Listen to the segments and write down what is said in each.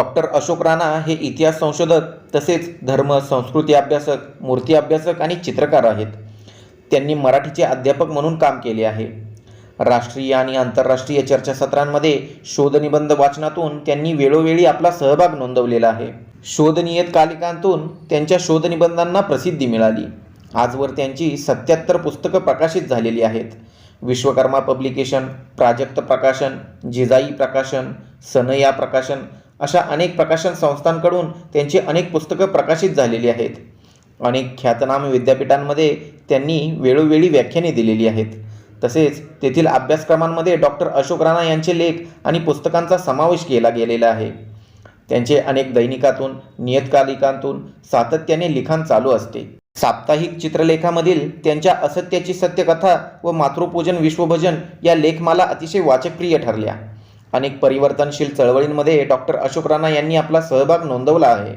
Doctor Ashok Rana हे इतिहास संशोधक तसेच धर्म संस्कृती अभ्यासक मूर्ती अभ्यासक आणि चित्रकार आहेत. त्यांनी मराठीचे अध्यापक म्हणून काम केले आहे. राष्ट्रीय आणि आंतरराष्ट्रीय चर्चासत्रांमध्ये शोधनिबंध वाचनातून त्यांनी वेळोवेळी आपला सहभाग नोंदवलेला आहे. शोधनियतकालिकांतून त्यांच्या शोधनिबंधांना प्रसिद्धी मिळाली. आजवर त्यांची सत्याहत्तर पुस्तकं प्रकाशित झालेली आहेत. विश्वकर्मा पब्लिकेशन प्राजक्त प्रकाशन जिजाई प्रकाशन सनया प्रकाशन अशा अनेक प्रकाशन संस्थांकडून त्यांची अनेक पुस्तकं प्रकाशित झालेली आहेत. अनेक ख्यातनाम विद्यापीठांमध्ये त्यांनी वेळोवेळी व्याख्याने दिलेली आहेत. तसेच तेथील अभ्यासक्रमांमध्ये डॉक्टर अशोक राणा यांचे लेख आणि पुस्तकांचा समावेश केला गेलेला आहे. त्यांचे अनेक दैनिकातून नियतकालिकांतून सातत्याने लिखाण चालू असते. साप्ताहिक चित्रलेखामधील त्यांच्या असत्याची सत्यकथा व मातृपूजन विश्वभजन या लेखमाला अतिशय वाचकप्रिय ठरल्या. अनेक परिवर्तनशील चळवळींमध्ये डॉक्टर अशोक राणा यांनी आपला सहभाग नोंदवला आहे.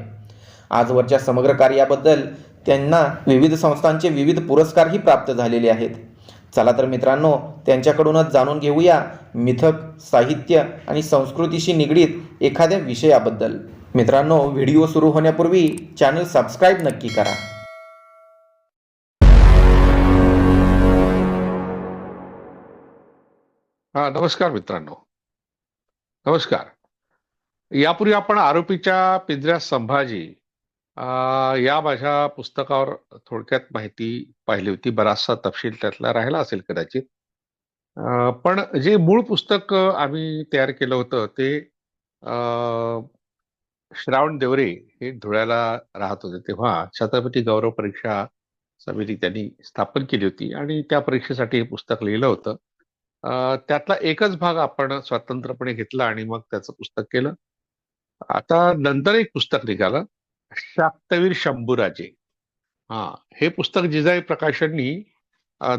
आजवरच्या समग्र कार्याबद्दल त्यांना विविध संस्थांचे विविध पुरस्कारही प्राप्त झालेले आहेत. चला तर मित्रांनो त्यांच्याकडूनच जाणून घेऊया मिथक साहित्य आणि संस्कृतीशी निगडीत एखाद्या विषयाबद्दल. मित्रांनो व्हिडिओ सुरू होण्यापूर्वी चॅनल सबस्क्राईब नक्की करा. हा नमस्कार मित्रांनो. नमस्कार. यापूर्वी आपण आरोपीच्या पिंजऱ्या संभाजी या माझ्या पुस्तकावर थोडक्यात माहिती पाहिली होती. बराचसा तपशील त्यातला राहिला असेल कदाचित. पण जे मूळ पुस्तक आम्ही तयार केलं होतं ते श्रावण देवरे हे धुळ्याला राहत होते तेव्हा छत्रपती गौरव परीक्षा समिती त्यांनी स्थापन केली होती आणि त्या परीक्षेसाठी हे पुस्तक लिहिलं होतं. त्यातला एकच भाग आपण स्वतंत्रपणे घेतला आणि मग त्याचं पुस्तक केलं. आता नंतर एक पुस्तक निघालं. शाक्तवीर शंभूराजे. हा हे पुस्तक जिजाई प्रकाशननी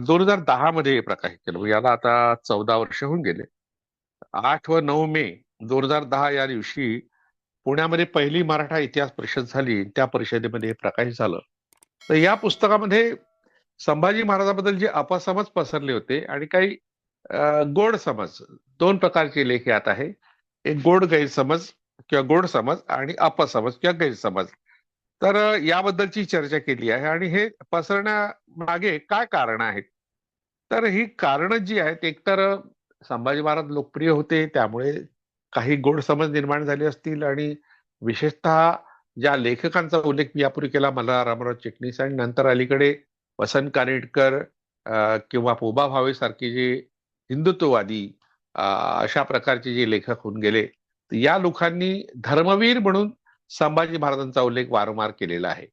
दोन हजार दहा मध्ये प्रकाशित केलं. याला आता चौदा वर्ष होऊन गेले. आठ व नऊ मे दोन हजार दहा या दिवशी पुण्यामध्ये पहिली मराठा इतिहास परिषद झाली. त्या परिषदेमध्ये हे प्रकाशित झालं. तर या पुस्तकामध्ये संभाजी महाराजांबद्दल जे अपसमज पसरले होते आणि काही गोड समज. दोन प्रकारचे लेख यात आहे. एक गोड गैरसमज किंवा गोड समज आणि अपसमज किंवा गैरसमज. तर याबद्दलची चर्चा केली आहे आणि हे पसरण्यामागे काय कारण आहेत? तर ही कारण जी आहेत एकतर संभाजी महाराज लोकप्रिय होते त्यामुळे काही गोड समज निर्माण झाले असतील आणि विशेषतः ज्या लेखकांचा उल्लेख मी यापूर्वी केला मला रामराव चिटणीस आणि नंतर अलीकडे वसंत कानेटकर किंवा पोबा भावे सारखी जी हिंदुत्ववादी अशा प्रकारचे जे लेखक होऊन गेले तर या लोकांनी धर्मवीर म्हणून संभाजी महाराजांचा उल्लेख वारंवार केलेला आहे.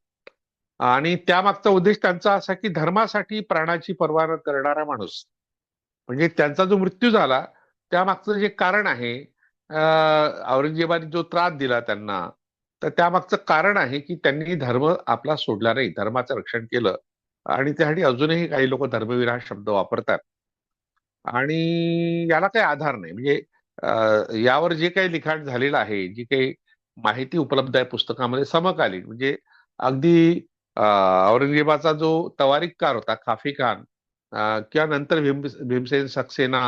आणि त्यामागचा उद्देश त्यांचा असा की धर्मासाठी प्राणाची पर्वा न करणारा माणूस. म्हणजे त्यांचा जो मृत्यू झाला त्यामागचं जे कारण आहे औरंगजेबाने जो त्रास दिला त्यांना तर त्यामागचं कारण आहे की त्यांनी धर्म आपला सोडला नाही धर्माचं रक्षण केलं. आणि त्यासाठी अजूनही काही लोक धर्मवीर हा शब्द वापरतात. आणि याला काही आधार नाही. म्हणजे यावर जे काही लिखाण झालेलं आहे जी काही माहिती उपलब्ध आहे पुस्तकामध्ये समकालीन म्हणजे अगदी औरंगजेबाचा जो तवारीककार होता खाफी खान किंवा नंतर भीम भीमसेन सक्सेना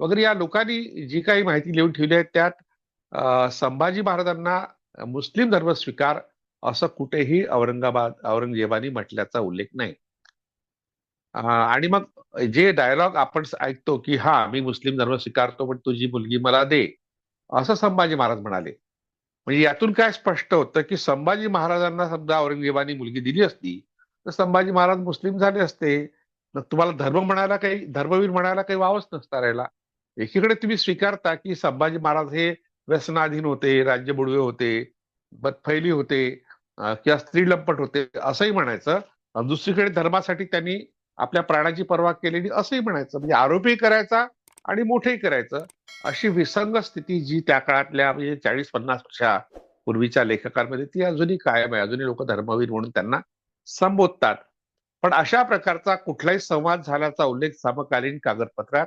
वगैरे या लोकांनी जी काही माहिती लिहून ठेवली आहे त्यात संभाजी महाराजांना मुस्लिम धर्म स्वीकार असं कुठेही औरंगाबाद औरंगजेबाने म्हटल्याचा उल्लेख नाही. आणि मग जे डायलॉग आपण ऐकतो की हा मी मुस्लिम धर्म स्वीकारतो पण तुझी मुलगी मला दे. असं संभाजी महाराज म्हणाले. म्हणजे यातून काय स्पष्ट होतं की संभाजी महाराजांना समजा औरंगजेबाने मुलगी दिली असती तर संभाजी महाराज मुस्लिम झाले असते. तर तुम्हाला धर्म म्हणायला काही धर्मवीर म्हणायला काही वावच नसता राहिला. एकीकडे तुम्ही स्वीकारता की संभाजी महाराज हे व्यसनाधीन होते राज्य बुडवे होते बदफैली होते किंवा स्त्री लंपट होते असंही म्हणायचं. दुसरीकडे धर्मासाठी त्यांनी आपल्या प्राणाची पर्वा केलेली असंही म्हणायचं. म्हणजे आरोपही करायचा आणि मोठेही करायचं. अशी विसंग स्थिती जी त्या काळातल्या म्हणजे चाळीस पन्नास वर्षा पूर्वीच्या लेखकांमध्ये ती अजूनही कायम आहे. अजूनही लोक धर्मवीर म्हणून त्यांना संबोधतात. पण अशा प्रकारचा कुठलाही संवाद झाल्याचा उल्लेख समकालीन कागदपत्रात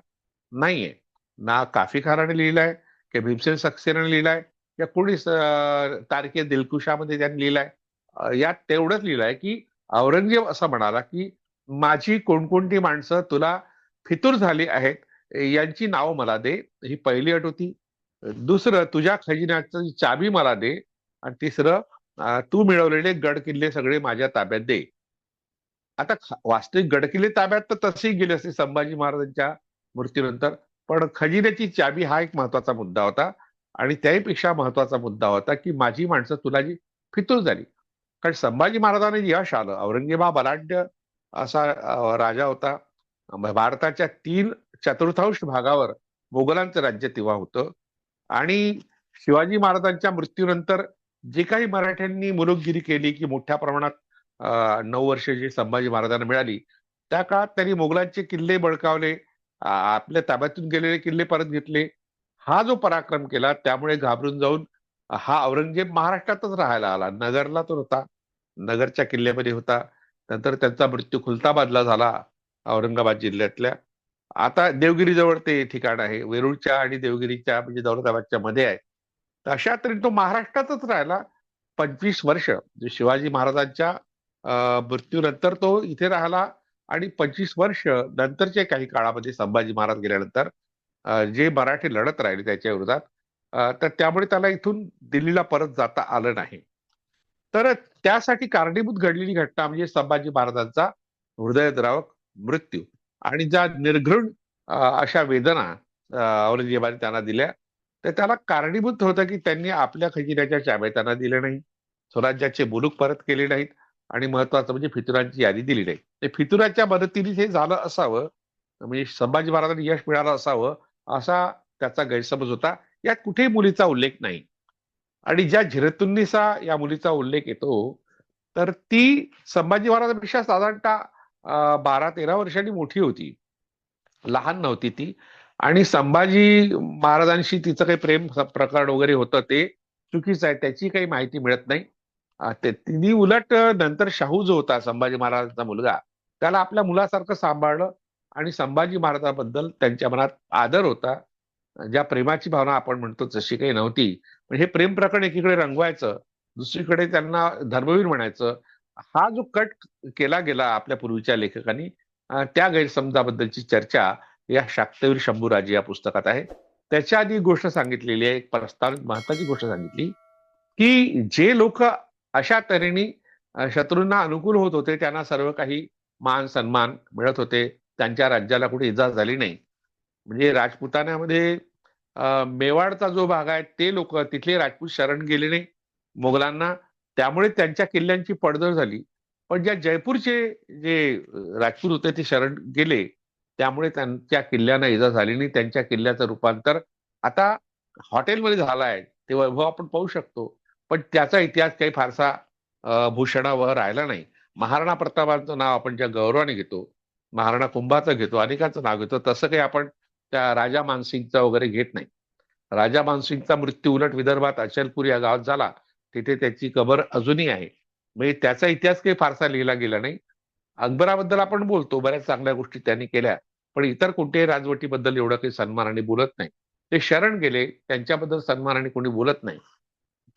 नाहीये. ना काफी खानाने लिहिलाय किंवा भीमसेन सक्सेनाने लिहिलाय या कोणी तारखे दिलकुशामध्ये त्यांनी लिहिलाय. यात तेवढंच लिहिलंय की औरंगजेब असं म्हणाला की माझी कोणकोणती माणसं तुला फितूर झाली आहेत यांची नावं मला दे. ही पहिली अट होती. दुसरं तुझ्या खजिन्याची चाबी मला दे. आणि तिसरं तू मिळवलेले गड किल्ले सगळे माझ्या ताब्यात दे. आता वास्तविक गडकिल्ले ताब्यात तर तसेही गेले असते संभाजी महाराजांच्या मृत्यूनंतर पण खजिन्याची चाबी हा एक महत्त्वाचा मुद्दा होता. आणि त्याहीपेक्षा महत्त्वाचा मुद्दा होता की माझी माणसं तुला जी फितूर झाली. कारण संभाजी महाराजांना यश आलं. औरंगजेबा बलाढ्य असा राजा होता. भारताच्या तीन चतुर्थांश भागावर मोगलांचं राज्य तेव्हा होतं. आणि शिवाजी महाराजांच्या मृत्यूनंतर जे काही मराठ्यांनी मुलुकगिरी केली की मोठ्या प्रमाणात नऊ वर्ष जी संभाजी महाराजांना मिळाली त्या काळात त्यांनी मोगलांचे किल्ले बळकावले आपल्या ताब्यातून गेलेले किल्ले परत घेतले. हा जो पराक्रम केला त्यामुळे घाबरून जाऊन हा औरंगजेब महाराष्ट्रातच राहायला आला. नगरला तो होता नगरच्या किल्ल्यामध्ये होता. नंतर त्यांचा मृत्यू खुलताबादला झाला औरंगाबाद जिल्ह्यातल्या. आता देवगिरीजवळ ते ठिकाण आहे वेरूळच्या आणि देवगिरीच्या म्हणजे दौलताबादच्या मध्ये आहे. तर अशा तरी तो महाराष्ट्रातच राहिला. पंचवीस वर्ष म्हणजे शिवाजी महाराजांच्या मृत्यूनंतर तो इथे राहिला आणि पंचवीस वर्ष नंतरच्या काही काळामध्ये संभाजी महाराज गेल्यानंतर जे मराठी लढत राहिले त्याच्या विरोधात तर त्यामुळे त्याला इथून दिल्लीला परत जाता आलं नाही. तर त्यासाठी कारणीभूत घडलेली घटना म्हणजे संभाजी महाराजांचा हृदयद्रावक मृत्यू. आणि ज्या निर्घृण अशा वेदना औरंगजेबाने त्यांना दिल्या तर त्याला कारणीभूत होतं की त्यांनी आपल्या खजिन्याच्या चाब्या त्यांना दिल्या नाही. स्वराज्याचे मुलूक परत केले नाहीत आणि महत्वाचं म्हणजे फितुरांची यादी दिली नाही. ते फितुराच्या मदतीने हे झालं असावं म्हणजे संभाजी महाराजांना यश मिळालं असावं असा त्याचा गैरसमज होता. यात कुठेही मुलीचा उल्लेख नाही. आणि ज्या झिरतुन्नीसा या मुलीचा उल्लेख येतो तर ती संभाजी महाराजांपेक्षा साधारणतः बारा तेरा वर्षांनी मोठी होती. लहान नव्हती ती. आणि संभाजी महाराजांशी तिचं काही प्रेम प्रकरण वगैरे होतं ते चुकीचं आहे त्याची काही माहिती मिळत नाही. तिने उलट नंतर शाहू जो होता संभाजी महाराजांचा मुलगा त्याला आपल्या मुलासारखं सांभाळलं आणि संभाजी महाराजांबद्दल त्यांच्या मनात आदर होता. ज्या प्रेमाची भावना आपण म्हणतो तशी काही नव्हती. पण हे प्रेम प्रकरण एकीकडे रंगवायचं दुसरीकडे त्यांना धर्मवीर म्हणायचं. हा जो कट केला गेला आपल्या पूर्वीच्या लेखकांनी त्या गैरसमजाबद्दलची चर्चा या शाक्तवीर शंभूराजे या पुस्तकात आहे. त्याच्या आधी गोष्ट सांगितलेली आहे एक प्रस्तावित महत्वाची गोष्ट सांगितली की जे लोक अशा तऱ्हेने शत्रूंना अनुकूल होत होते त्यांना सर्व काही मान सन्मान मिळत होते. त्यांच्या राज्याला कुठे इजा झाली नाही. म्हणजे राजपुतान्यामध्ये मेवाडचा जो भाग आहे ते लोक तिथले राजपूत शरण गेले नाही मोगलांना त्यामुळे त्यांच्या किल्ल्यांची पडझड झाली. पण ज्या जयपूरचे जे राजपूत होते ते शरण गेले. त्यामुळे त्यांच्या किल्ल्यांना इजा झाली नाही. त्यांच्या किल्ल्याचं रूपांतर आता हॉटेलमध्ये झालं आहे ते वैभव आपण पाहू शकतो. पण त्याचा इतिहास काही फारसा भूषणावर राहिला नाही. महाराणा प्रतापांचं नाव आपण ज्या गौरवाने घेतो महाराणा कुंभाचं घेतो अनेकांचं नाव घेतो तसं काही आपण त्या राजा मानसिंगचा वगैरे घेत नाही. राजा मानसिंगचा मृत्यू उलट विदर्भात अचलपूर या गावात झाला. तिथे त्याची कबर अजूनही आहे. म्हणजे त्याचा इतिहास काही फारसा लिहिला गेला नाही. अकबराबद्दल आपण बोलतो बऱ्याच चांगल्या गोष्टी त्यांनी केल्या. पण इतर कोणत्याही राजवटीबद्दल एवढं काही सन्मानाने बोलत नाही. ते शरण गेले त्यांच्याबद्दल सन्मानाने कोणी बोलत नाही.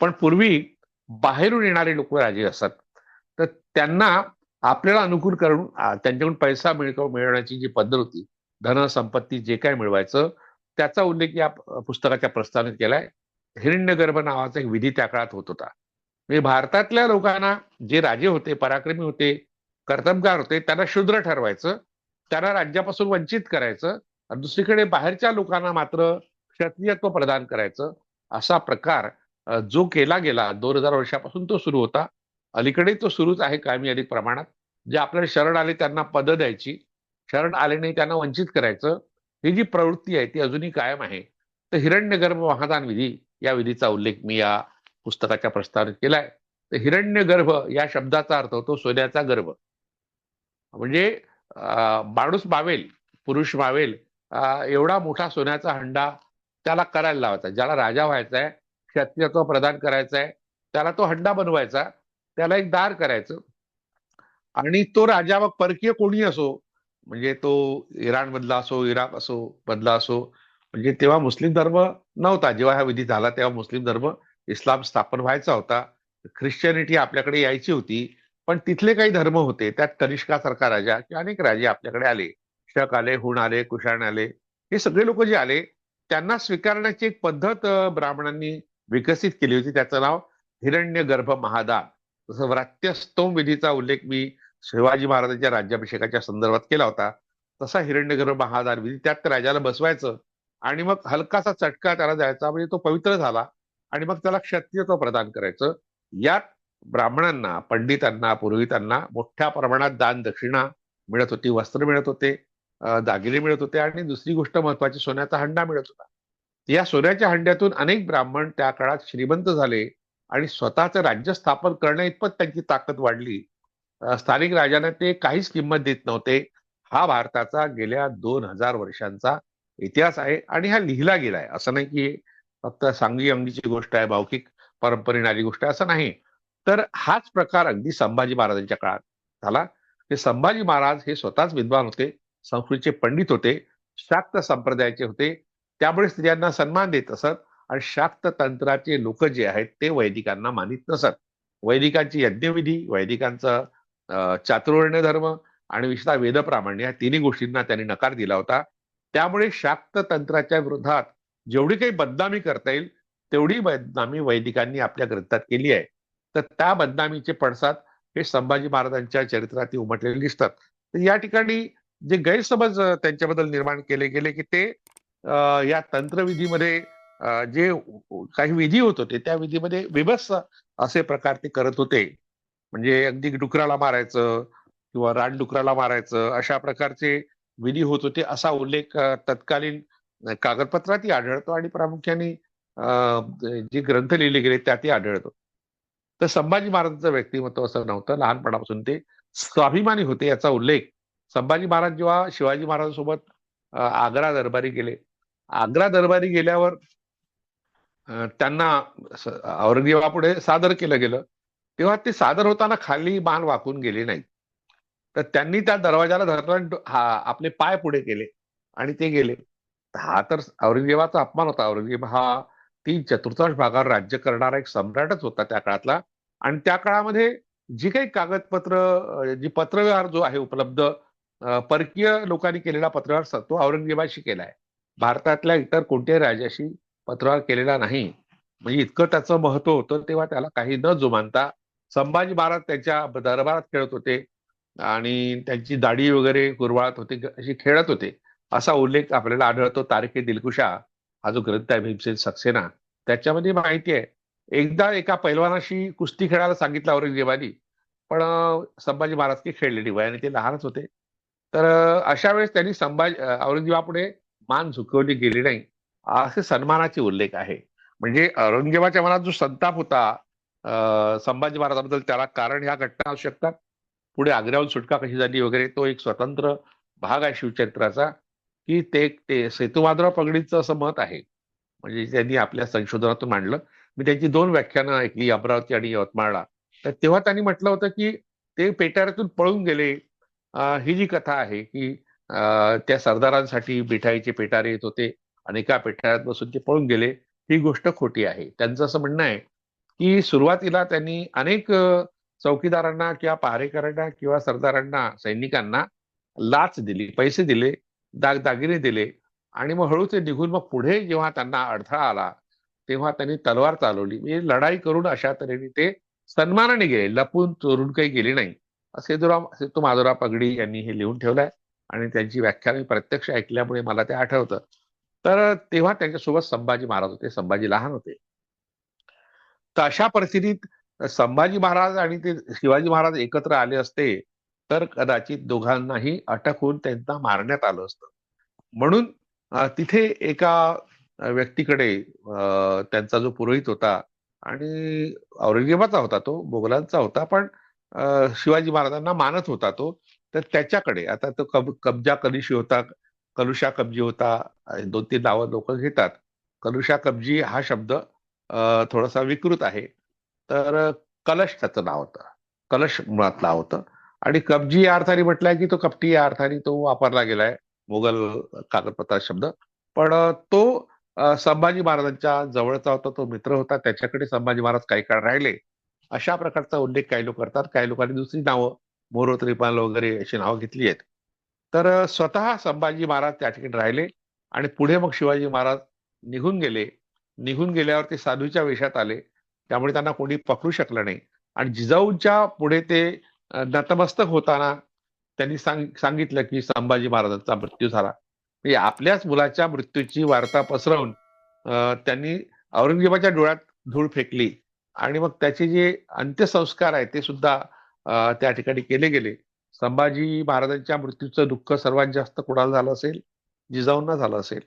पण पूर्वी बाहेरून येणारे लोक राजे असतात तर त्यांना आपल्याला अनुकूल करून त्यांच्याकडून पैसा मिळव मिळवण्याची जी पद्धत होती धन संपत्ती जे काय मिळवायचं त्याचा उल्लेख या पुस्तकाच्या प्रस्तावनेत केलाय. हिरण्यगर्भ नावाचा एक विधी त्या काळात होत होता. म्हणजे भारतातल्या लोकांना जे राजे होते पराक्रमी होते कर्तबगार होते त्यांना शूद्र ठरवायचं त्यांना राज्यापासून वंचित करायचं आणि दुसरीकडे बाहेरच्या लोकांना मात्र क्षत्रियत्व प्रदान करायचं असा प्रकार जो केला गेला दोन हजार वर्षापासून तो सुरू होता. अलीकडे तो सुरूच आहे कायमी अधिक प्रमाणात. जे आपल्याला शरण आले त्यांना पद द्यायची शरण आले नाही त्यांना वंचित करायचं. ही जी प्रवृत्ती आहे ती अजूनही कायम आहे. तर हिरण्यगर्भ महादान विधी या विधीचा उल्लेख मी या पुस्तकाच्या प्रस्तावनेत केलाय. तर हिरण्यगर्भ या शब्दाचा अर्थ होतो सोन्याचा गर्भ. म्हणजे माणूस मावेल पुरुष मावेल एवढा मोठा सोन्याचा हंडा त्याला करायला लावायचा. ज्याला राजा व्हायचा आहे क्षत्रियत्व प्रदान करायचा आहे त्याला तो हंडा बनवायचा त्याला एक दार करायचं. आणि तो राजा मग परकीय कोणी असो म्हणजे तो इराण मधला असो इराक असो मधला असो म्हणजे तेव्हा मुस्लिम धर्म नव्हता. जेव्हा हा विधी झाला तेव्हा मुस्लिम धर्म इस्लाम स्थापन व्हायचा होता. ख्रिश्चनिटी आपल्याकडे यायची होती पण तिथले काही धर्म होते. त्यात कनिष्कासारखा राजा किंवा अनेक राजे आपल्याकडे आले. शक आले हुण आले कुशाण आले. हे सगळे लोक जे आले त्यांना स्वीकारण्याची एक पद्धत ब्राह्मणांनी विकसित केली होती. त्याचं नाव हिरण्य गर्भ महादान. जसं व्रात्यस्तोम विधीचा उल्लेख मी शिवाजी महाराजांच्या राज्याभिषेकाच्या संदर्भात केला होता. तसा हिरण्यगर्भ महादार विधी त्यात राजाला बसवायचं आणि मग हलकासा चटका त्याला द्यायचा म्हणजे तो पवित्र झाला आणि मग त्याला क्षत्रियत्व प्रदान करायचं. यात ब्राह्मणांना पंडितांना पुरोहितांना मोठ्या प्रमाणात दान दक्षिणा मिळत होती वस्त्र मिळत होते दागिने मिळत होते आणि दुसरी गोष्ट महत्वाची सोन्याचा हंडा मिळत होता. या सोन्याच्या हंड्यातून अनेक ब्राह्मण त्या काळात श्रीमंत झाले आणि स्वतःचं राज्य स्थापन करण्या इतपत त्यांची ताकद वाढली स्थानिक राजांना ते काहीच किंमत देत नव्हते. हा भारताचा गेल्या दोन हजार वर्षांचा इतिहास आहे आणि हा लिहिला गेलाय. असं नाही की फक्त सांगी अंगीची गोष्ट आहे भावकिक परंपरेने आली गोष्ट आहे असं नाही. तर हाच प्रकार अगदी संभाजी महाराजांच्या काळात झाला. ते संभाजी महाराज हे स्वतःच विद्वान होते संस्कृतचे पंडित होते शाक्त संप्रदायाचे होते. त्यामुळे स्त्रियांना सन्मान देत असत आणि शाक्त तंत्राचे लोक जे आहेत ते वैदिकांना मानित नसत. वैदिकांची यज्ञविधी वैदिकांचं अं, धर्म आणि विशेषतः वेदप्रामाण्य या तिन्ही गोष्टींना त्यांनी नकार दिला होता. त्यामुळे शाक्त तंत्राच्या विरोधात जेवढी काही बदनामी करता येईल तेवढी बदनामी वैदिकांनी आपल्या ग्रंथात केली आहे. तर त्या बदनामीचे पडसाद हे संभाजी महाराजांच्या चरित्रात उमटलेले दिसतात. तर या ठिकाणी जे गैरसमज त्यांच्याबद्दल निर्माण केले गेले की ते या तंत्रविधीमध्ये जे काही विधी होत होते त्या विधीमध्ये विभत्स असे प्रकार ते करत होते. म्हणजे अगदी डुकराला मारायचं किंवा रानडुकराला मारायचं अशा प्रकारचे विधी होत होते असा उल्लेख तत्कालीन कागदपत्रातही आढळतो आणि प्रामुख्याने जे ग्रंथ लिहिले गेले त्यातही आढळतो. तर संभाजी महाराजांचं व्यक्तिमत्व असं नव्हतं लहानपणापासून ते स्वाभिमानी होते याचा उल्लेख. संभाजी महाराज जेव्हा शिवाजी महाराजांसोबत आग्रा दरबारी गेले आग्रा दरबारी गेल्यावर त्यांना औरंगजेबापुढे सादर केलं गेलं. तेव्हा ते सादर होताना खाली मान वाकून गेले नाही तर त्यांनी त्या दरवाजाला धरला हा आपले पाय पुढे केले आणि ते गेले. हा तर औरंगजेबाचा अपमान होता. औरंगजेब हा तीन चतुर्थांश भागावर राज्य करणारा एक सम्राटच होता त्या काळातला. आणि त्या काळामध्ये जी काही कागदपत्र जी पत्रव्यवहार जो आहे उपलब्ध परकीय लोकांनी केलेला पत्रव्यवहार तो औरंगजेबाशी केलाय भारतातल्या इतर कोणत्याही राजाशी पत्रव्यवहार केलेला नाही. म्हणजे इतकं त्याचं महत्त्व होतं तेव्हा त्याला काही न जुमानता संभाजी महाराज त्यांच्या दरबारात खेळत होते आणि त्यांची दाढी वगैरे कुरवाळत होते अशी खेळत होते. असा उल्लेख आपल्याला आढळतो तारखे दिलकुशा हा जो ग्रंथ आहे भीमसेन सक्सेना त्याच्यामध्ये माहिती आहे. एकदा एका पैलवानाशी कुस्ती खेळायला सांगितलं औरंगजेबानी पण संभाजी महाराज की खेळलेली वयाने ते लहानच होते. तर अशा वेळेस त्यांनी संभाजी औरंगजेबापुढे मान झुकवली गेली नाही. असे सन्मानाचे उल्लेख आहे. म्हणजे औरंगजेबाच्या मनात जो संताप होता संभाजी महाराजांबद्दल त्याला कारण ह्या घटना असू शकतात. पुढे आग्र्याहून सुटका कशी झाली वगैरे तो एक स्वतंत्र भाग आहे शिवचरित्राचा की ते ते सेतुमाधवराव पगडीचं असं मत आहे. म्हणजे त्यांनी आपल्या संशोधनातून मांडलं. मी त्यांची दोन व्याख्यानं ऐकली अमरावती आणि यवतमाळला. तर तेव्हा त्यांनी म्हटलं होतं की ते पेटाऱ्यातून पळून गेले. ही जी कथा आहे की त्या सरदारांसाठी मिठाईचे पेटारे येत होते. आणि एका पेटाऱ्यात बसून ते पळून गेले. ही गोष्ट खोटी आहे. त्यांचं असं म्हणणं आहे की सुरुवातीला त्यांनी अनेक चौकीदारांना किंवा पहारेकरांना किंवा सरदारांना सैनिकांना लाच दिली पैसे दिले दागदागिने दिले आणि मग हळू ते निघून मग पुढे जेव्हा त्यांना अडथळा आला तेव्हा त्यांनी तलवार चालवली. म्हणजे लढाई करून अशा तऱ्हेने ते सन्मानाने गेले लपून चोरून काही गेले नाही. असे सेतू माधुरा पगडी यांनी हे लिहून ठेवलंय आणि त्यांची व्याख्या मी प्रत्यक्ष ऐकल्यामुळे मला ते आठवतं. तर तेव्हा त्यांच्यासोबत संभाजी महाराज होते संभाजी लहान होते. अशा परिस्थितीत संभाजी महाराज आणि ते शिवाजी महाराज एकत्र आले असते तर कदाचित दोघांनाही अटक होऊन त्यांना मारण्यात आलं असतं. म्हणून तिथे एका व्यक्तीकडे त्यांचा जो पुरोहित होता आणि औरंगजेबाचा होता तो मोगलांचा होता पण शिवाजी महाराजांना मानत होता तो तर त्याच्याकडे आता तो कब कब्जा कलिशी होता कलुषा कब्जी होता दोन तीन नावं लोक घेतात. कलुषा कब्जी हा शब्द थोडासा विकृत आहे. तर कलश त्याचं नाव होतं. कलश मुळात नाव होतं. आणि कब्जी या अर्थाने म्हटलंय की तो कपटी या अर्थाने तो वापरला गेलाय. मोगल कागदपत्रात शब्द. पण तो संभाजी महाराजांच्या जवळचा होता तो मित्र होता. त्याच्याकडे संभाजी महाराज काही काळ राहिले. अशा प्रकारचा उल्लेख काही लोक करतात. काही लोकांनी दुसरी नावं मोरो त्रिपाल वगैरे अशी नावं घेतली आहेत. तर स्वतः संभाजी महाराज त्या ठिकाणी राहिले. आणि पुढे मग शिवाजी महाराज निघून गेले. निघून गेल्यावर ते साधूच्या वेशात आले. त्यामुळे त्यांना कोणी पकडू शकलं नाही. आणि जिजाऊच्या पुढे ते नतमस्तक होताना त्यांनी सांग सांगितलं की संभाजी महाराजांचा मृत्यू झाला. म्हणजे आपल्याच मुलाच्या मृत्यूची वार्ता पसरवून त्यांनी औरंगजेबाच्या डोळ्यात धूळ फेकली. आणि मग त्याचे जे अंत्यसंस्कार आहेत ते सुद्धा त्या ठिकाणी केले गेले. संभाजी महाराजांच्या मृत्यूचं दुःख सर्वात जास्त कोणाला झालं असेल? जिजाऊंना झालं असेल.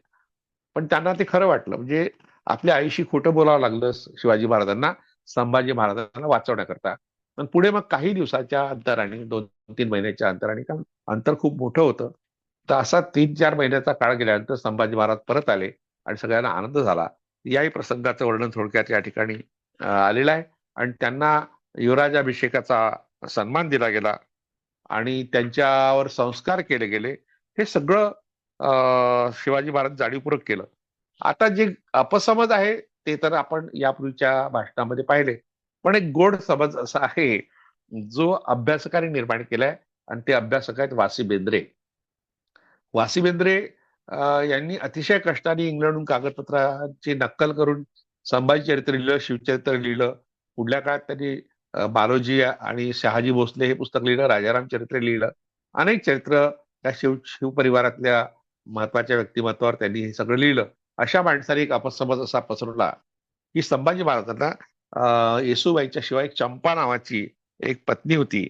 पण त्यांना ते खरं वाटलं. म्हणजे आपल्या आईशी खोटं बोलावं लागलं शिवाजी महाराजांना संभाजी महाराजांना वाचवण्याकरता. पण पुढे मग काही दिवसाच्या अंतराने दोन तीन महिन्याच्या अंतराने कारण अंतर खूप मोठं होतं. तर असा तीन चार महिन्याचा काळ गेल्यानंतर संभाजी महाराज परत आले आणि सगळ्यांना आनंद झाला. याही प्रसंगाचं वर्णन थोडक्यात या ठिकाणी आलेलं आहे. आणि त्यांना युवराजाभिषेकाचा सन्मान दिला गेला आणि त्यांच्यावर संस्कार केले गेले. हे सगळं शिवाजी महाराज जाणीवपूर्वक केलं. आता जे अपसमज आहे ते तर आपण यापूर्वीच्या भाषणामध्ये पाहिले. पण एक गोड समज असा आहे जो अभ्यासकाने निर्माण केलाय आणि ते अभ्यासक आहेत वासी बेंद्रे. वासी बेंद्रे यांनी अतिशय कष्टाने इंग्लंडहून कागदपत्रांची नक्कल करून संभाजी चरित्र लिहिलं शिवचरित्र लिहिलं. पुढल्या काळात त्यांनी बालोजी आणि शहाजी भोसले हे पुस्तक लिहिलं राजाराम चरित्र लिहिलं. अनेक चरित्र त्या शिव शिव परिवारातल्या महत्त्वाच्या व्यक्तिमत्वावर त्यांनी हे सगळं लिहिलं. अशा माणसाने एक अपसमज असा पसरवला की संभाजी महाराजांना अं, येसूबाईच्या शिवाय एक चंपा नावाची एक पत्नी होती.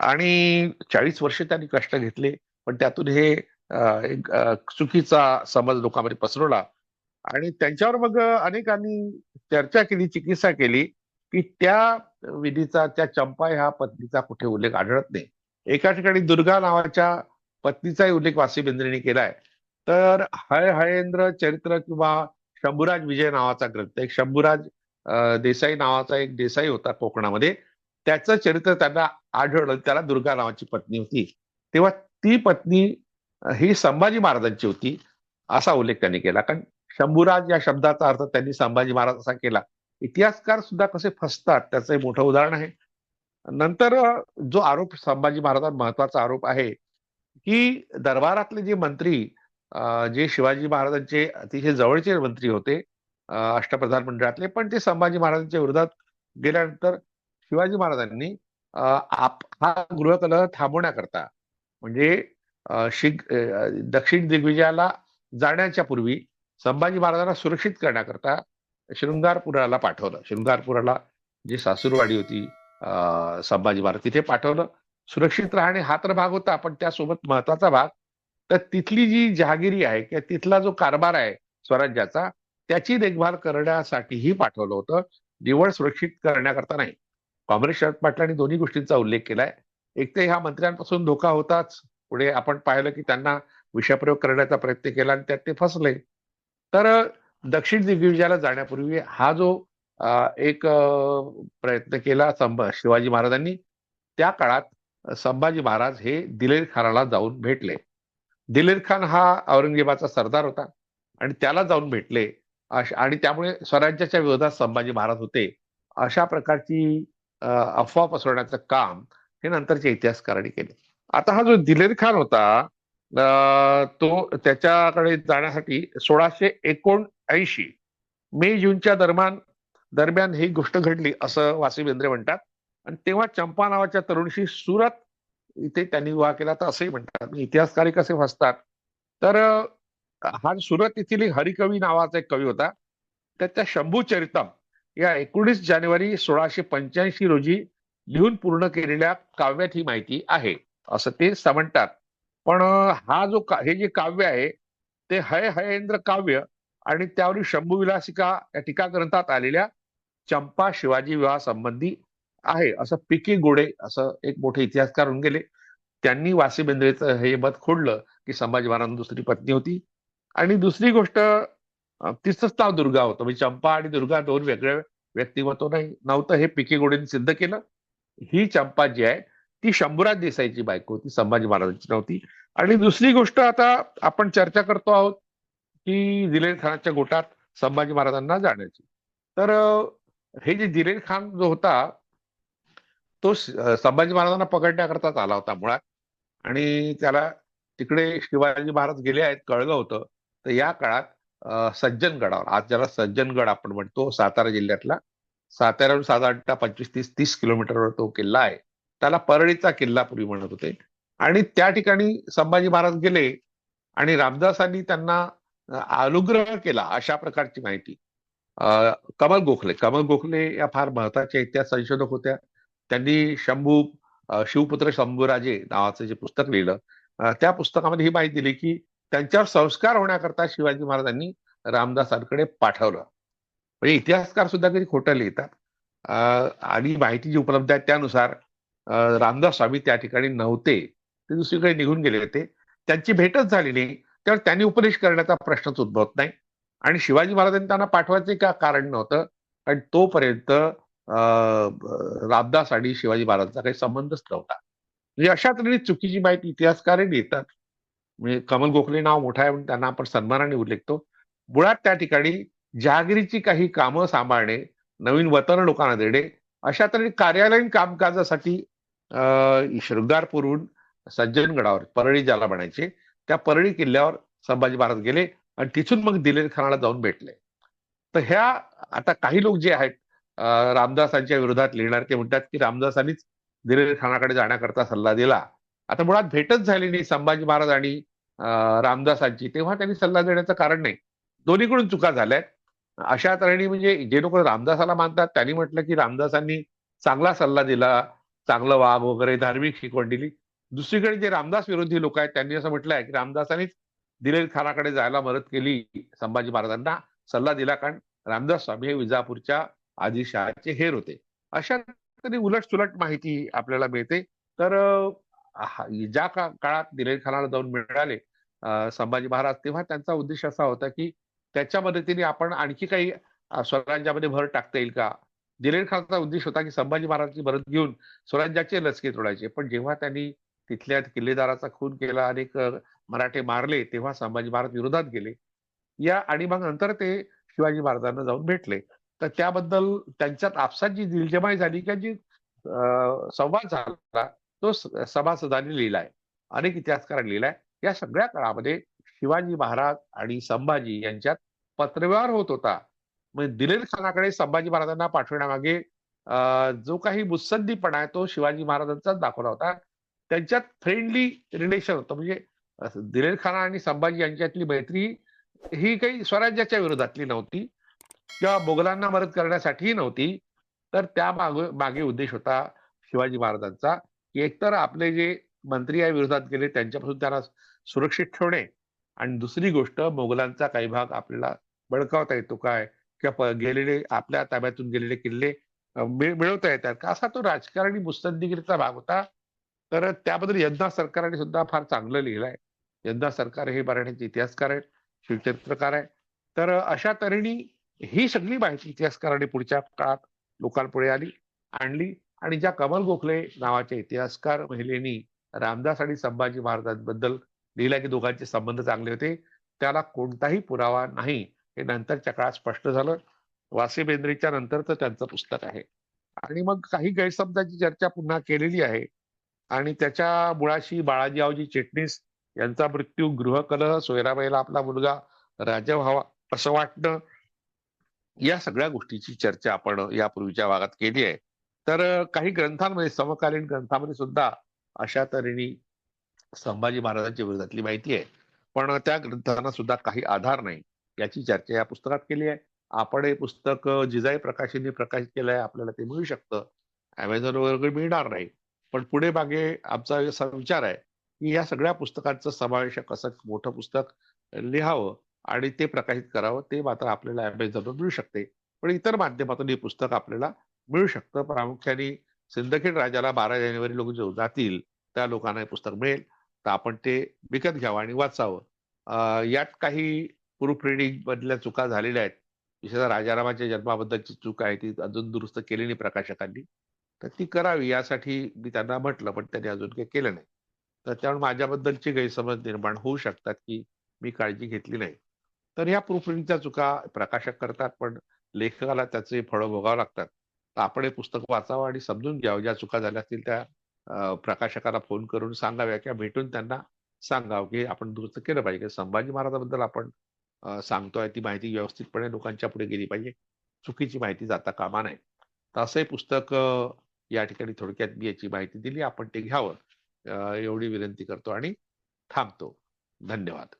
आणि चाळीस वर्ष त्यांनी कष्ट घेतले पण त्यातून हे एक चुकीचा समज लोकांमध्ये पसरवला. आणि त्यांच्यावर मग अनेकांनी चर्चा केली चिकित्सा केली की त्या विधीचा त्या चंपा ह्या पत्नीचा कुठे उल्लेख आढळत नाही. एका ठिकाणी दुर्गा नावाच्या पत्नीचाही उल्लेख वासी बेंद्रेने केलाय. तर हय हयेंद्र चरित्र किंवा शंभूराज विजय नावाचा ग्रंथ एक शंभूराज देसाई नावाचा एक देसाई होता कोकणामध्ये. त्याचं चरित्र त्यांना आढळलं. त्याला दुर्गा नावाची पत्नी होती. तेव्हा ती पत्नी ही संभाजी महाराजांची होती असा उल्लेख त्यांनी केला. कारण शंभूराज या शब्दाचा अर्थ त्यांनी संभाजी महाराज असा केला. इतिहासकार सुद्धा कसे फसतात त्याचं एक मोठं उदाहरण आहे. नंतर जो आरोप संभाजी महाराजांवर महत्त्वाचा आरोप आहे की दरबारातले जे मंत्री जे शिवाजी महाराजांचे अतिशय जवळचे मंत्री होते अष्टप्रधान मंडळातले पण ते संभाजी महाराजांच्या विरोधात गेल्यानंतर शिवाजी महाराजांनी आप हा गृहकलह थांबवण्याकरता म्हणजे शिग दक्षिण दिग्विजयाला जाण्याच्या पूर्वी संभाजी महाराजांना सुरक्षित करण्याकरता शृंगारपुराला पाठवलं. शृंगारपुराला जी सासूरवाडी होती संभाजी महाराज तिथे पाठवलं. सुरक्षित राहणे हा तर भाग होता पण त्यासोबत महत्त्वाचा भाग तर तिथली जी जहागिरी आहे किंवा तिथला जो कारभार आहे स्वराज्याचा त्याची देखभाल करण्यासाठीही पाठवलं होतं. निवड सुरक्षित करण्याकरता नाही. काँग्रेस शरद पाटलांनी दोन्ही गोष्टींचा उल्लेख केलाय. एक तर ह्या मंत्र्यांपासून धोका होताच. पुढे आपण पाहिलं की त्यांना विषप्रयोग करण्याचा प्रयत्न केला आणि त्यात ते फसले. तर दक्षिण दिग्विजयाला जाण्यापूर्वी हा जो एक प्रयत्न केला संभ शिवाजी महाराजांनी त्या काळात संभाजी महाराज हे दिलेर खानाला जाऊन भेटले. दिलेर खान हा औरंगजेबाचा सरदार होता. आणि त्याला जाऊन भेटले. आणि त्यामुळे स्वराज्याच्या विरोधात संभाजी महाराज होते. अशा प्रकारची अफवा पसरवण्याचं काम हे नंतरच्या इतिहासकारांनी केले. आता हा जो दिलेर खान होता तो त्याच्याकडे जाण्यासाठी सोळाशे एकोणऐंशी मे जूनच्या दरम्यान दरम्यान ही गोष्ट घडली असं वासी बेंद्रे म्हणतात. आणि तेव्हा चंपा नावाच्या तरुणशी सुरत इथे त्यांनी विवाह केला तर असंही म्हणतात. म्हणजे इतिहासकारी कसे फसतात तर हा सुरत येथील हरिकवी नावाचा एक कवी होता. त्याच्या शंभू चरितम या एकोणीस जानेवारी सोळाशे पंच्याऐंशी रोजी लिहून पूर्ण केलेल्या काव्यात ही माहिती आहे. असं ते समजतात पण हा जो का- हे जे काव्य आहे ते हय हयेंद्र काव्य आणि त्यावरील शंभू विलासिका या टीका ग्रंथात आलेल्या चंपा शिवाजी विवाह संबंधी आहे. असं पिके गोडे असं एक मोठे इतिहासकार होऊन गेले. त्यांनी वासी बेंद्रेचं हे मत खोडलं की संभाजी महाराजांना दुसरी पत्नी होती. आणि दुसरी गोष्ट तिचंच नाव दुर्गा होतं. म्हणजे चंपा आणि दुर्गा दोन वेगळ्या व्यक्तिमत्व नाही नव्हतं. हे पिके गोडेंनी सिद्ध केलं. ही चंपा जी आहे ती शंभूराज देसाईची बायको होती. संभाजी महाराजांची नव्हती. आणि दुसरी गोष्ट आता आपण चर्चा करतो आहोत की दिलेर खानाच्या गोटात संभाजी महाराजांना जाण्याची. तर हे जे दिलेर खान जो होता तो संभाजी महाराजांना पकडण्याकरताच आला होता मुळात. आणि त्याला तिकडे शिवाजी महाराज गेले आहेत कळलं होतं. तर या काळात सज्जनगडावर आज ज्याला सज्जनगड आपण म्हणतो सातारा जिल्ह्यातला साताऱ्याहून साधारणतः पंचवीस तीस तीस किलोमीटरवर तो किल्ला आहे. त्याला परळीचा किल्ला पूर्वी म्हणत होते. आणि त्या ठिकाणी संभाजी महाराज गेले आणि रामदासांनी त्यांना अनुग्रह केला अशा प्रकारची माहिती. कमल गोखले कमल गोखले या फार महत्त्वाच्या इतिहास संशोधक होत्या. त्यांनी शंभू शिवपुत्र शंभूराजे नावाचं जे पुस्तक लिहिलं त्या पुस्तकामध्ये ही माहिती दिली की त्यांच्यावर संस्कार होण्याकरता शिवाजी महाराजांनी रामदासांकडे पाठवलं. म्हणजे इतिहासकार सुद्धा कधी खोटं लिहितात. आणि माहिती जी उपलब्ध आहे त्यानुसार रामदास स्वामी त्या ठिकाणी नव्हते. ते दुसरीकडे निघून गेले होते. त्यांची भेटच झाली नाही. त्यावर त्यांनी उपदेश करण्याचा प्रश्नच उद्भवत नाही. आणि शिवाजी महाराजांनी त्यांना पाठवायचे का कारण नव्हतं. कारण तोपर्यंत रामदास आणि शिवाजी महाराजांचा काही संबंधच नव्हता. म्हणजे अशा तऱ्हेने चुकीची माहिती इतिहासकार देतात. म्हणजे कमल गोखले नाव मोठं आहे म्हणून त्यांना आपण सन्मानाने उल्लेखतो. मुळात त्या ठिकाणी जहागिरीची काही कामं सांभाळणे नवीन वतन लोकांना देणे अशा तऱ्हेने कार्यालयीन कामकाजासाठी अं, शृंगारपूरहून सज्जनगडावर परळी ज्याला म्हणायचे त्या परळी किल्ल्यावर संभाजी महाराज गेले आणि तिथून मग दिलेर खानाला जाऊन भेटले. तर ह्या आता काही लोक जे आहेत रामदासांच्या विरोधात लिहिणार ते म्हणतात की रामदासांनीच दिलेर खानाकडे जाण्याकरता सल्ला दिला. आता मुळात भेटच झाली नाही संभाजी महाराज आणि रामदासांची तेव्हा त्यांनी सल्ला देण्याचं कारण नाही. दोन्हीकडून चुका झाल्यात. अशा तऱ्हेने म्हणजे जे लोक रामदासाला मानतात त्यांनी म्हटलं की रामदासांनी चांगला सल्ला दिला चांगलं वाघ वगैरे धार्मिक शिकवण दिली. दुसरीकडे जे रामदास विरोधी लोक आहेत त्यांनी असं म्हटलं आहे की रामदासांनीच दिलेल खानाकडे जायला मदत केली संभाजी महाराजांना सल्ला दिला. कारण रामदास स्वामी हे विजापूरच्या आदिशाहचे हेर होते. अशा तरी उलट सुलट माहिती आपल्याला मिळते. तर ज्या का- काळात दिलेर खानाला जाऊन मिळाले संभाजी महाराज तेव्हा त्यांचा उद्देश असा होता की त्याच्या मदतीने आपण आणखी काही स्वराज्यामध्ये भर टाकता येईल का? दिलेर खानचा उद्देश होता की संभाजी महाराजांची मदत घेऊन स्वराज्याचे लचके तोडायचे. पण जेव्हा त्यांनी तिथल्या किल्लेदाराचा खून केला अनेक मराठे मारले तेव्हा संभाजी महाराज विरोधात गेले. या आणि मग नंतर ते शिवाजी महाराजांना जाऊन भेटले. तर त्याबद्दल त्यांच्यात आपसात जी दिलजमाई झाली किंवा जी संवाद झाला तो सभासदांनी लिहिलाय. अनेक इतिहासकारांनी लिहिलाय. या सगळ्या काळामध्ये शिवाजी महाराज आणि संभाजी यांच्यात पत्रव्यवहार होत होता. म्हणजे दिलेर खानाकडे संभाजी महाराजांना पाठवण्यामागे जो काही मुत्संदीपणा आहे तो शिवाजी महाराजांचाच दाखवला होता. त्यांच्यात फ्रेंडली रिलेशन होतं. म्हणजे दिलेर खान आणि संभाजी यांच्यातली मैत्री ही काही स्वराज्याच्या विरोधातली नव्हती. किंवा मोगलांना मदत करण्यासाठीही नव्हती. तर त्या मागे मागे उद्देश होता शिवाजी महाराजांचा एकतर आपले जे मंत्री या विरोधात गेले त्यांच्यापासून त्यांना सुरक्षित ठेवणे. आणि दुसरी गोष्ट मोगलांचा काही भाग आपल्याला बळकावता येतो काय? किंवा गेलेले आपल्या ताब्यातून गेलेले किल्ले मिळवता येतात का? असा तो राजकारणी मुत्सद्दीगिरीचा भाग होता. तर त्याबद्दल यंदा सरकारने सुद्धा फार चांगलं लिहिलंय यंदा सरकार हे मराठीचे इतिहासकार आहेत शिवचरित्रकार आहे तर अशा तऱ्हेने ही सगळी माहिती इतिहासकारांनी पुढच्या काळात लोकांपुढे आली आणली आणि ज्या कमल गोखले नावाच्या इतिहासकार महिलेनी रामदास आणि संभाजी महाराजांबद्दल लिहिलं की दोघांचे संबंध चांगले होते त्याला कोणताही पुरावा नाही हे नंतरच्या काळात स्पष्ट झालं. वासे बेंद्रेच्या नंतरचं त्यांचं पुस्तक आहे. आणि मग काही गैरसमजाची चर्चा पुन्हा केलेली आहे. आणि त्याच्या मुळाशी बाळाजीरावजी चिटणीस यांचा मृत्यू गृहकलह सोयराबाईला आपला मुलगा राजा व्हावा असं वाटणं या सगळ्या गोष्टीची चर्चा आपण यापूर्वीच्या भागात केली आहे. तर काही ग्रंथांमध्ये समकालीन ग्रंथामध्ये सुद्धा अशा तऱ्हेने संभाजी महाराजांच्या विरोधातली माहिती आहे. पण त्या ग्रंथांना सुद्धा काही आधार नाही याची चर्चा या पुस्तकात केली आहे. आपण हे पुस्तक जिजाई प्रकाशनने प्रकाशित केलं आहे आपल्याला ते मिळू शकतं. अमेझॉन वगैरे मिळणार नाही. पण पुढे मागे आमचा असा विचार आहे की या सगळ्या पुस्तकांचं समावेशक असं मोठं पुस्तक लिहावं. आणि ते प्रकाशित करावं ते मात्र आपल्याला अमेझॉनवर मिळू शकते. पण इतर माध्यमातून हे पुस्तक आपल्याला मिळू शकतं. प्रामुख्याने सिंदखेड राजाला बारा जानेवारी लोक जो जातील त्या लोकांना हे पुस्तक मिळेल. तर आपण ते विकत घ्यावं आणि वाचावं. यात काही प्रूफ रिडिंग मधल्या चुका झालेल्या आहेत. विशेषतः राजारामाच्या जन्माबद्दलची चूक आहे ती अजून दुरुस्त केली नाही प्रकाशकांनी. तर ती करावी यासाठी मी त्यांना म्हटलं पण त्यांनी अजून काही केलं नाही. तर त्यामुळे माझ्याबद्दलचे गैरसमज निर्माण होऊ शकतात की मी काळजी घेतली नाही. तर ह्या प्रूफ रिडिंगच्या चुका प्रकाशक करतात पण लेखकाला त्याचे फळं भोगावं लागतात. तर आपण हे पुस्तक वाचावं आणि समजून घ्यावं. ज्या चुका झाल्या असतील त्या प्रकाशकाला फोन करून सांगाव्या किंवा भेटून त्यांना सांगावं की आपण दुरुस्त केलं पाहिजे. संभाजी महाराजांबद्दल आपण सांगतोय ती माहिती व्यवस्थितपणे लोकांच्या पुढे गेली पाहिजे. चुकीची माहिती जाता कामा नये. तर असं पुस्तक या ठिकाणी थोडक्यात मी याची माहिती दिली. आपण ते घ्यावं. एवढी विनंती करतो आणि थांबतो. धन्यवाद.